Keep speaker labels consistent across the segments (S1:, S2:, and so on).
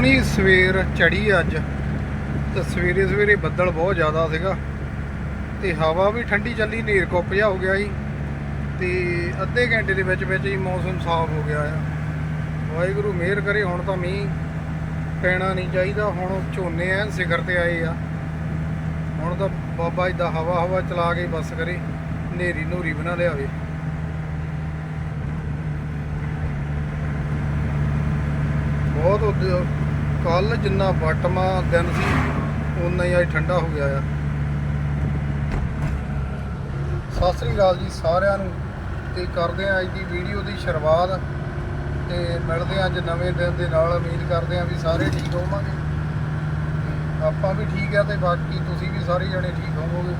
S1: ਸੋਹਣੀ ਸਵੇਰ ਚੜੀ ਅੱਜ ਤੇ ਸਵੇਰੇ ਸਵੇਰੇ ਬੱਦਲ ਬਹੁਤ ਜ਼ਿਆਦਾ ਸੀਗਾ ਤੇ ਹਵਾ ਵੀ ਠੰਡੀ ਚੱਲੀ ਨੇਰ ਕੋਪ ਜਿਹਾ ਹੋ ਗਿਆ ਜੀ ਤੇ ਅੱਧੇ ਘੰਟੇ ਦੇ ਵਿੱਚ ਵਿੱਚ ਹੀ ਮੌਸਮ ਸਾਫ਼ ਹੋ ਗਿਆ ਆ। ਵਾਹਿਗੁਰੂ ਮਿਹਰ ਕਰੇ, ਹੁਣ ਤਾਂ ਮੀਂਹ ਪੈਣਾ ਨਹੀਂ ਚਾਹੀਦਾ, ਹੁਣ ਝੋਨੇ ਐਨ ਸਿਖਰ ਤੇ ਆਏ ਆ। ਹੁਣ ਤਾਂ ਬਾਬਾ ਜੀ ਦਾ ਹਵਾ ਹਵਾ ਚਲਾ ਕੇ ਬਸ ਕਰੇ ਨੇਰੀ ਨੂਰੀ ਬਣਾ ਲਿਆਵੇ। ਬਹੁਤ ਕੱਲ ਜਿੰਨਾ ਵਟਮਾ ਦਿਨ ਸੀ ਉਨਾ ਹੀ ਅੱਜ ਠੰਡਾ ਹੋ ਗਿਆ ਆ। ਸਤਿ ਸ੍ਰੀ ਅਕਾਲ ਜੀ ਸਾਰਿਆਂ ਨੂੰ, ਤੇ ਕਰਦੇ ਆ ਅੱਜ ਦੀ ਵੀਡੀਓ ਦੀ ਸ਼ੁਰੂਆਤ, ਤੇ ਮਿਲਦੇ ਆ ਅੱਜ ਨਵੇਂ ਦਿਨ ਦੇ ਨਾਲ, ਉਮੀਦ ਕਰਦੇ ਆ ਵੀ ਸਾਰੇ ਠੀਕ ਹੋਵਾਂਗੇ। ਤੇ ਆਪਾਂ ਵੀ ਠੀਕ ਆ ਤੇ ਬਾਕੀ ਤੁਸੀਂ ਵੀ ਸਾਰੇ ਜਣੇ ਠੀਕ ਹੋਵੋਗੇ।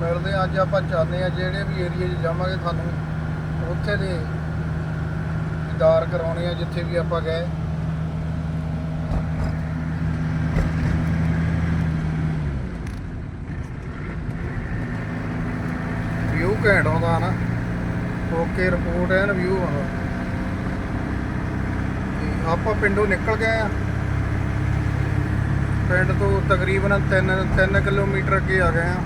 S1: ਮਿਲਦੇ ਆ ਅੱਜ ਆਪਾਂ ਚਾਹੁੰਦੇ ਆ ਜਿਹੜੇ ਵੀ ਏਰੀਆ 'ਚ ਜਾਵਾਂਗੇ ਤੁਹਾਨੂੰ, ਉੱਥੇ ਦੇ ਦਾਰ ਕਰਾਉਣੇ ਆ, ਜਿੱਥੇ ਵੀ ਆਪਾਂ ਗਏ ਵਿਊ ਘੈਂਟ ਆਉਂਦਾ ਨਾ। ਓਕੇ ਰਿਪੋਰਟ ਐਨ ਵਿਊ ਆਉਂਦਾ ਆਪਾਂ ਪਿੰਡੋਂ ਨਿਕਲ ਗਏ ਆ। ਪਿੰਡ ਤੋਂ ਤਕਰੀਬਨ 3 3 ਕਿਲੋਮੀਟਰ ਅੱਗੇ ਆ ਗਏ ਆ।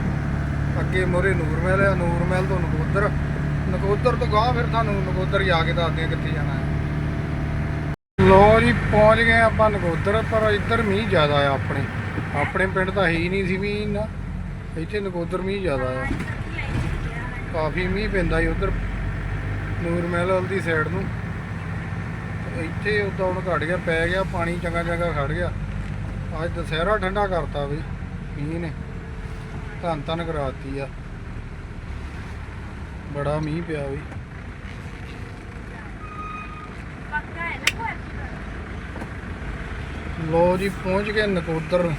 S1: ਅੱਗੇ ਮੋਰੇ ਨੂਰਮਹਿਲ ਆ। ਨੂਰਮਹਿਲ ਤੋਂ ਨਕੋਦਰ। ਨਕੋਦਰ ਤੋਂ ਗਾਹ ਫਿਰ ਤੁਹਾਨੂੰ ਨਕੋਦਰ ਜਾ ਕੇ ਦੱਸਦੇ ਆ ਕਿੱਥੇ ਜਾਣਾ ਹੈ। ਲੋ ਜੀ, ਪਹੁੰਚ ਗਏ ਆਪਾਂ ਨਕੋਦਰ, ਪਰ ਇੱਧਰ ਮੀਂਹ ਜ਼ਿਆਦਾ ਆ ਆਪਣੇ। ਆਪਣੇ ਪਿੰਡ ਤਾਂ ਹੈ ਹੀ ਨਹੀਂ ਸੀ ਮੀਂਹ ਨਾ ਇੱਥੇ ਨਕੋਦਰ ਮੀਂਹ ਜ਼ਿਆਦਾ ਆ। ਕਾਫੀ ਮੀਂਹ ਪੈਂਦਾ ਜੀ ਉਧਰ, ਨੂਰ ਮਹਿਲ ਵਾਲੀ ਸਾਈਡ ਨੂੰ। ਇੱਥੇ ਉਦੋਂ ਹੁਣ ਘਟ ਗਿਆ, ਪੈ ਗਿਆ, ਪਾਣੀ ਚੰਗਾ ਚੰਗਾ ਖੜ ਗਿਆ। ਅੱਜ ਦੁਸਹਿਰਾ ਠੰਡਾ ਕਰਤਾ ਵੀ, ਮੀਂਹ ਨੇ। ਧੰਨ ਧੰਨ ਕਰਾਤੀ ਆ। ਬੜਾ ਮੀਂਹ ਪਿਆ ਵੀ। ਲੋ ਜੀ, ਪਹੁੰਚ ਗਏ ਨਕੋਦਰ।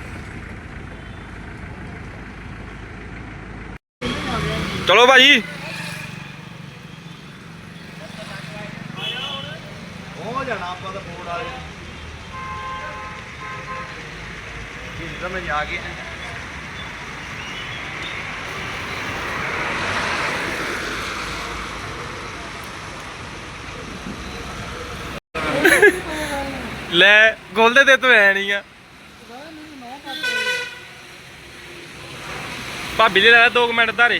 S2: ਚਲੋ ਭਾਜੀ।
S3: ਹੋ ਜਾਣਾ ਆਪਾਂ ਤਾਂ ਬੋਰਡ ਵਾਲੇ। ਜੀ ਸਮਝ ਆ ਗਈ
S2: ਲੈ ਗੋਲਦੇ ਦੇ ਤੋਂ ਐ ਨਹੀਂ ਆ। ਭਾਬੀ ਦੇ ਲੈ 2 ਮਿੰਟ ਧਾਰੇ।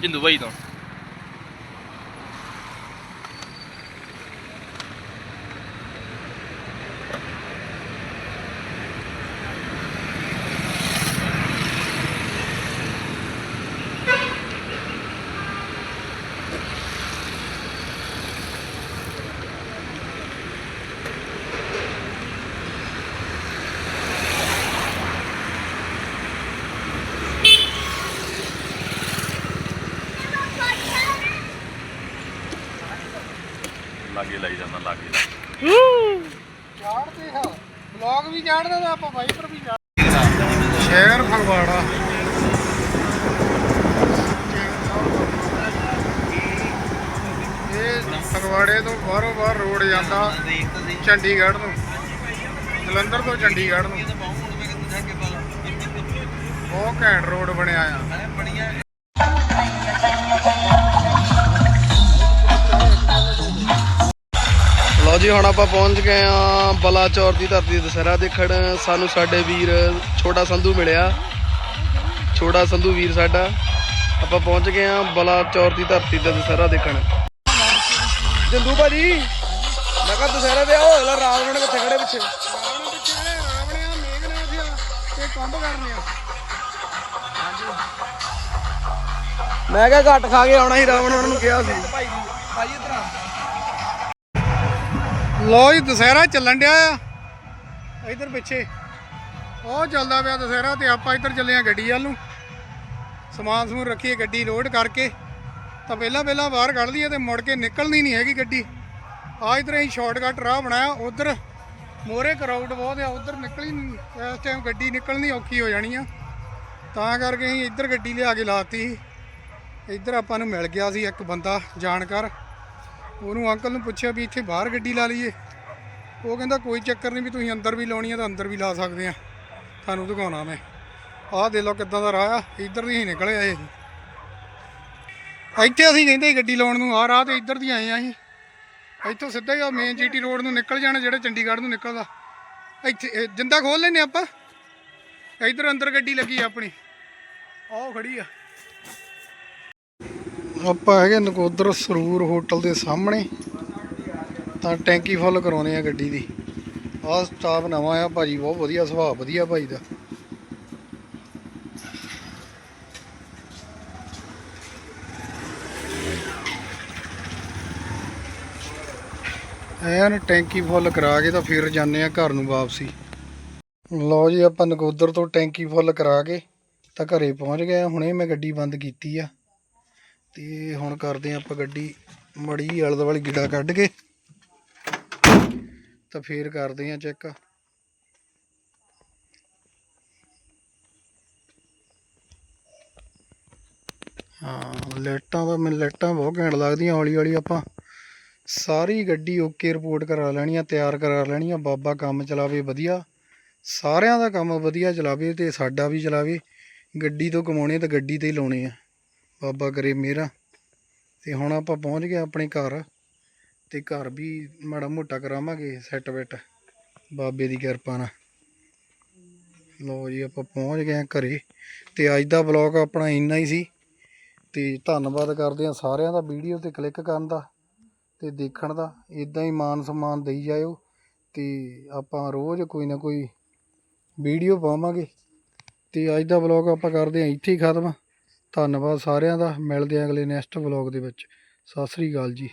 S2: ਜਿੰਦੂ ਭਾਈ ਤੋਂ
S3: ਲਾਗੇ ਲਾਈ ਜਾਂਦਾ ਲਾਗੇ
S1: ਚਾੜਦੇ ਹਾਂ। ਬਲੌਗ ਵੀ ਚਾੜਦੇ ਤਾਂ ਆਪਾਂ ਬਾਈਕ ਪਰ ਵੀ ਚਾੜ ਸ਼ਹਿਰ ਫਗਵਾੜਾ। ਇਹ ਫਗਵਾੜੇ ਤੋਂ ਬਾਹਰੋਂ ਬਾਹਰ ਰੋਡ ਜਾਂਦਾ ਚੰਡੀਗੜ੍ਹ ਨੂੰ। ਜਲੰਧਰ ਤੋਂ ਚੰਡੀਗੜ੍ਹ ਨੂੰ। ਬਹੁਤ ਘੈਂਟ ਰੋਡ ਬਣਿਆ ਆ। ਜੀ ਹੁਣ ਆਪਾਂ ਪਹੁੰਚ ਗਏ ਆ ਬਲਾਚੌਰ ਦੀ ਧਰਤੀ ਦਸਹਿਰਾ ਦੇਖਣ। ਸਾਨੂੰ ਸਾਡੇ ਵੀਰ ਛੋਟਾ ਸੰਧੂ ਮਿਲਿਆ। ਛੋਟਾ ਸੰਧੂ ਵੀਰ ਸਾਡਾ। ਆਪਾਂ ਪਹੁੰਚ ਗਏ ਆ ਬਲਾਚੌਰ ਦੀ ਧਰਤੀ ਤੇ ਦਸਹਿਰਾ ਦੇਖਣ। ਜੰਦੂ ਭਾਜੀ ਮੈਂ ਕਿਹਾ ਦਸਹਿਰਾ ਦੇ ਆਓ ਹਲਾ ਰਾਵਣ ਕਿੱਥੇ ਖੜੇ ਪਿੱਛੇ? ਰਾਵਣ ਪਿੱਛੇ ਖੜੇ ਰਾਵਣ ਆ ਮੇਘਨਾਥ ਆ ਤੇ ਕੰਭ ਕਰਨੇ ਆ। ਮੈਂ ਕਿਹਾ ਘੱਟ ਖਾ ਕੇ ਆਉਣਾ ਸੀ ਰਾਵਣ ਉਹਨਾਂ ਨੂੰ ਕਿਹਾ ਸੀ। ਲੋ ਜੀ, ਦੁਸਹਿਰਾ ਚੱਲਣ ਡਿਆ ਆ। ਇਧਰ ਪਿੱਛੇ। ਉਹ ਚੱਲਦਾ ਪਿਆ ਦੁਸਹਿਰਾ ਤੇ ਆਪਾਂ ਇੱਧਰ ਚੱਲੇ ਆ ਗੱਡੀ ਵੱਲ ਨੂੰ। ਸਮਾਨ ਸਮੂਨ ਰੱਖੀਏ, ਗੱਡੀ ਲੋਡ ਕਰਕੇ। ਤਾਂ ਪਹਿਲਾਂ ਪਹਿਲਾਂ ਬਾਹਰ ਕੱਢ ਲਈਏ ਤੇ ਮੁੜ ਕੇ ਨਿਕਲਣੀ ਨਹੀਂ ਹੈਗੀ ਗੱਡੀ। ਆ ਇਧਰ ਅਸੀਂ ਸ਼ਾਰਟਕਟ ਰਾਹ ਬਣਾਇਆ, ਉਧਰ ਮੋਰੇ ਕਰਾਊਡ ਬਹੁਤ ਆ, ਉਧਰ ਨਿਕਲੀ ਨੀ- ਇਸ ਟਾਈਮ ਗੱਡੀ ਨਿਕਲਣੀ ਔਖੀ ਹੋ ਜਾਣੀ ਆ। ਤਾਂ ਕਰਕੇ ਅਸੀਂ ਇੱਧਰ ਗੱਡੀ ਲਿਆ ਕੇ ਲਾਤੀ ਸੀ। ਇੱਧਰ ਆਪਾਂ ਨੂੰ ਮਿਲ ਗਿਆ ਸੀ ਇੱਕ ਬੰਦਾ, ਜਾਣਕਾਰ। ਉਹਨੂੰ ਅੰਕਲ ਨੂੰ ਪੁੱਛਿਆ ਵੀ ਇੱਥੇ ਬਾਹਰ ਗੱਡੀ ਲਾ ਲਈਏ। ਉਹ ਕਹਿੰਦਾ, ਕੋਈ ਚੱਕਰ ਨਹੀਂ ਵੀ ਤੁਸੀਂ ਅੰਦਰ ਵੀ ਲਾਉਣੀ ਆ ਤਾਂ ਅੰਦਰ ਵੀ ਲਾ ਸਕਦੇ ਆ। ਤੁਹਾਨੂੰ ਦਿਖਾਉਣਾ ਮੈਂ। ਆਹ ਦੇ ਲਓ ਕਿੱਦਾਂ ਦਾ ਰਾਹ ਆ। ਇੱਧਰ ਦੀ ਹੀ ਨਿਕਲੇ ਆਏ ਅਸੀਂ ਇੱਥੇ ਅਸੀਂ ਕਹਿੰਦੇ ਸੀ ਗੱਡੀ ਲਾਉਣ ਨੂੰ ਆ ਰਾਹ ਤੇ ਇੱਧਰ ਦੀ ਆਏ ਆ ਅਸੀਂ। ਇੱਥੋਂ ਸਿੱਧਾ ਹੀ ਆ ਮੇਨ ਜੀਟੀ ਰੋਡ ਨੂੰ ਨਿਕਲ ਜਾਣਾ, ਜਿਹੜਾ ਚੰਡੀਗੜ੍ਹ ਨੂੰ ਨਿਕਲਦਾ। ਇੱਥੇ, ਇਹ ਜਿੰਦਾ ਖੋਲ ਲੈਨੇ ਆਪਾਂ। ਇੱਧਰ ਅੰਦਰ ਗੱਡੀ ਲੱਗੀ ਆ ਆਪਣੀ। ਆਹ ਖੜੀ ਆ। ਆਪਾਂ ਹੈਗੇ ਨਕੋਦਰ ਸਰੂਰ ਹੋਟਲ ਦੇ ਸਾਹਮਣੇ, ਤਾਂ ਟੈਂਕੀ ਫੁੱਲ ਕਰਾਉਣੇ ਆ ਗੱਡੀ ਦੀ। ਆਹ ਸਟਾਫ ਨਵਾਂ ਆ, ਭਾਜੀ ਬਹੁਤ ਵਧੀਆ, ਸੁਭਾਅ ਵਧੀਆ ਭਾਈ ਦਾ। ਐਨ ਟੈਂਕੀ ਫੁੱਲ ਕਰਾ ਕੇ ਤਾਂ ਫਿਰ ਜਾਂਦੇ ਆ ਘਰ ਨੂੰ ਵਾਪਸੀ। ਲਓ ਜੀ, ਆਪਾਂ ਨਕੋਦਰ ਤੋਂ ਟੈਂਕੀ ਫੁੱਲ ਕਰਾ ਕੇ ਤਾਂ ਘਰੇ ਪਹੁੰਚ ਗਏ ਹੁਣੇ ਮੈਂ ਗੱਡੀ ਬੰਦ ਕੀਤੀ ਆ। ਤੇ ਹੁਣ ਕਰਦੇ ਆ ਆਪਾਂ ਗੱਡੀ ਮੜੀ ਆਲੇ ਦੁਆਲੇ ਗਿੜਾ ਕੱਢ ਕੇ ਤਾਂ ਫੇਰ ਕਰਦੇ ਆ ਚੈੱਕ। ਹਾਂ, ਲਾਈਟਾਂ ਦਾ ਮੈਨੂੰ ਲਾਈਟਾਂ ਬਹੁਤ ਘੈਂਟ ਲੱਗਦੀਆਂ, ਹੌਲੀ ਹੌਲੀ ਆਪਾਂ ਸਾਰੀ ਗੱਡੀ ਓਕੇ ਰਿਪੋਰਟ ਕਰਾ ਲੈਣੀ ਆ ਤਿਆਰ ਕਰਾ ਲੈਣੀ ਆ ਬਾਬਾ ਕੰਮ ਚਲਾਵੇ ਵਧੀਆ, ਸਾਰਿਆਂ ਦਾ ਕੰਮ ਵਧੀਆ ਚਲਾਵੇ ਤੇ ਸਾਡਾ ਵੀ ਚਲਾਵੇ, ਗੱਡੀ ਤੋਂ ਕਮਾਉਣੇ ਤਾਂ ਗੱਡੀ ਤੇ ਹੀ ਲਾਉਣੇ ਆ। ਬਾਬਾ ਕਰੇ ਮੇਰਾ। ਤੇ ਹੁਣ ਆਪਾਂ ਪਹੁੰਚ ਗਏ ਆਪਣੇ ਘਰ। ਤੇ ਘਰ ਵੀ ਮਾੜਾ ਮੋਟਾ ਕਰਾਵਾਂਗੇ ਸੈੱਟ ਬੈਟ ਬਾਬੇ ਦੀ ਕਿਰਪਾ ਨਾਲ। ਲੋ ਜੀ, ਆਪਾਂ ਪਹੁੰਚ ਗਏ ਹਾਂ ਘਰੇ। ਤੇ ਅੱਜ ਦਾ ਵਲੌਗ ਆਪਣਾ ਇੰਨਾ ਹੀ ਸੀ। ਤੇ ਧੰਨਵਾਦ ਕਰਦੇ ਹਾਂ ਸਾਰਿਆਂ ਦਾ ਵੀਡੀਓ ਤੇ ਕਲਿੱਕ ਕਰਨ ਦਾ ਤੇ ਦੇਖਣ ਦਾ। ਇਦਾਂ ਹੀ ਮਾਨ ਸਨਮਾਨ ਦੇਈ ਜਾਇਓ। ਤੇ ਆਪਾਂ ਰੋਜ਼ ਕੋਈ ਨਾ ਕੋਈ ਵੀਡੀਓ ਪਾਵਾਂਗੇ। ਤੇ ਅੱਜ ਦਾ ਵਲੌਗ ਆਪਾਂ ਕਰਦੇ ਹਾਂ ਇੱਥੇ ਹੀ ਖਤਮ। ਧੰਨਵਾਦ ਸਾਰਿਆਂ ਦਾ ਮਿਲਦੇ ਹਾਂ ਅਗਲੇ ਨੈਕਸਟ ਵਲੌਗ ਦੇ ਵਿੱਚ। ਸਤਿ ਸ੍ਰੀ ਅਕਾਲ ਜੀ।